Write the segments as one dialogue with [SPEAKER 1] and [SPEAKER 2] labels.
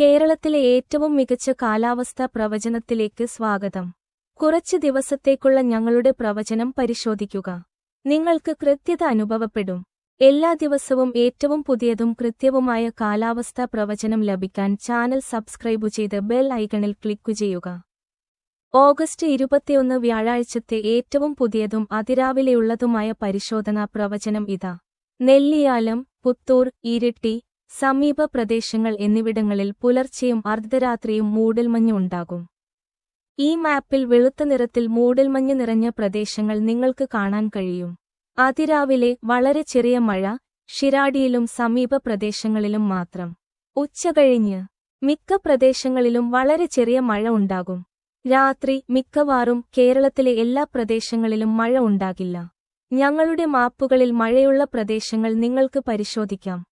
[SPEAKER 1] കേരളത്തിലെ ഏറ്റവും മികച്ച കാലാവസ്ഥാ പ്രവചനത്തിലേക്ക് സ്വാഗതം. കുറച്ച് ദിവസത്തേക്കുള്ള ഞങ്ങളുടെ പ്രവചനം പരിശോധിക്കുക. നിങ്ങൾക്ക് കൃത്യത അനുഭവപ്പെടും. എല്ലാ ദിവസവും ഏറ്റവും പുതിയതും കൃത്യവുമായ കാലാവസ്ഥാ പ്രവചനം ലഭിക്കാൻ ചാനൽ സബ്സ്ക്രൈബ് ചെയ്ത് ബെൽ ഐക്കണിൽ ക്ലിക്കു ചെയ്യുക. ഓഗസ്റ്റ് ഇരുപത്തിയൊന്ന് വ്യാഴാഴ്ചത്തെ ഏറ്റവും പുതിയതും അതിരാവിലെയുള്ളതുമായ പരിശോധനാ പ്രവചനം ഇതാ. നെല്ലിയാലം പുത്തൂർ ഇരിട്ടി സമീപ പ്രദേശങ്ങൾ എന്നിവിടങ്ങളിൽ പുലർച്ചെയും അർദ്ധരാത്രിയും മൂടൽമഞ്ഞ് ഉണ്ടാകും. ഈ മാപ്പിൽ വെളുത്ത നിറത്തിൽ മൂടൽമഞ്ഞ് നിറഞ്ഞ പ്രദേശങ്ങൾ നിങ്ങൾക്ക് കാണാൻ കഴിയും. അതിരാവിലെ വളരെ ചെറിയ മഴ ഷിരാഡിയിലും സമീപ പ്രദേശങ്ങളിലും മാത്രം. ഉച്ചകഴിഞ്ഞ് മിക്ക പ്രദേശങ്ങളിലും വളരെ ചെറിയ മഴ ഉണ്ടാകും. രാത്രി മിക്കവാറും കേരളത്തിലെ എല്ലാ പ്രദേശങ്ങളിലും മഴ ഉണ്ടാകില്ല. ഞങ്ങളുടെ മാപ്പുകളിൽ മഴയുള്ള പ്രദേശങ്ങൾ നിങ്ങൾക്ക് പരിശോധിക്കാം.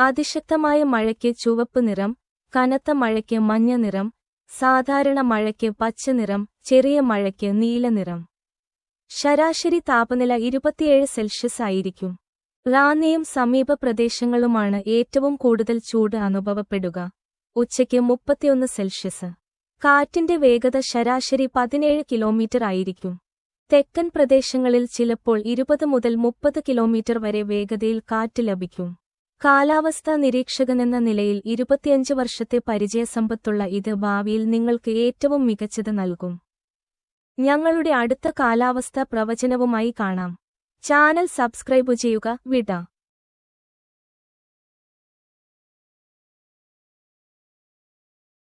[SPEAKER 1] അതിശക്തമായ മഴയ്ക്ക് ചുവപ്പ് നിറം കനത്ത മഴയ്ക്ക് മഞ്ഞ നിറം സാധാരണ മഴയ്ക്ക് പച്ച നിറം ചെറിയ മഴയ്ക്ക് നീല നിറം. ശരാശരി താപനില ഇരുപത്തിയേഴ് സെൽഷ്യസ് ആയിരിക്കും. റാന്നിയും സമീപ പ്രദേശങ്ങളുമാണ് ഏറ്റവും കൂടുതൽ ചൂട് അനുഭവപ്പെടുക. ഉച്ചയ്ക്ക് മുപ്പത്തിയൊന്ന് സെൽഷ്യസ്. കാറ്റിന്റെ വേഗത ശരാശരി പതിനേഴ് കിലോമീറ്റർ ആയിരിക്കും. തെക്കൻ പ്രദേശങ്ങളിൽ ചിലപ്പോൾ ഇരുപത് മുതൽ മുപ്പത് കിലോമീറ്റർ വരെ വേഗതയിൽ കാറ്റ് ലഭിക്കും. കാലാവസ്ഥാ നിരീക്ഷകനെന്ന നിലയിൽ ഇരുപത്തിയഞ്ച് വർഷത്തെ പരിചയസമ്പത്തുള്ള ഇത് ഭാവിയിൽ നിങ്ങൾക്ക് ഏറ്റവും മികച്ചത് നൽകും. ഞങ്ങളുടെ അടുത്ത കാലാവസ്ഥാ പ്രവചനവുമായി കാണാം. ചാനൽ സബ്സ്ക്രൈബ് ചെയ്യുക വിട.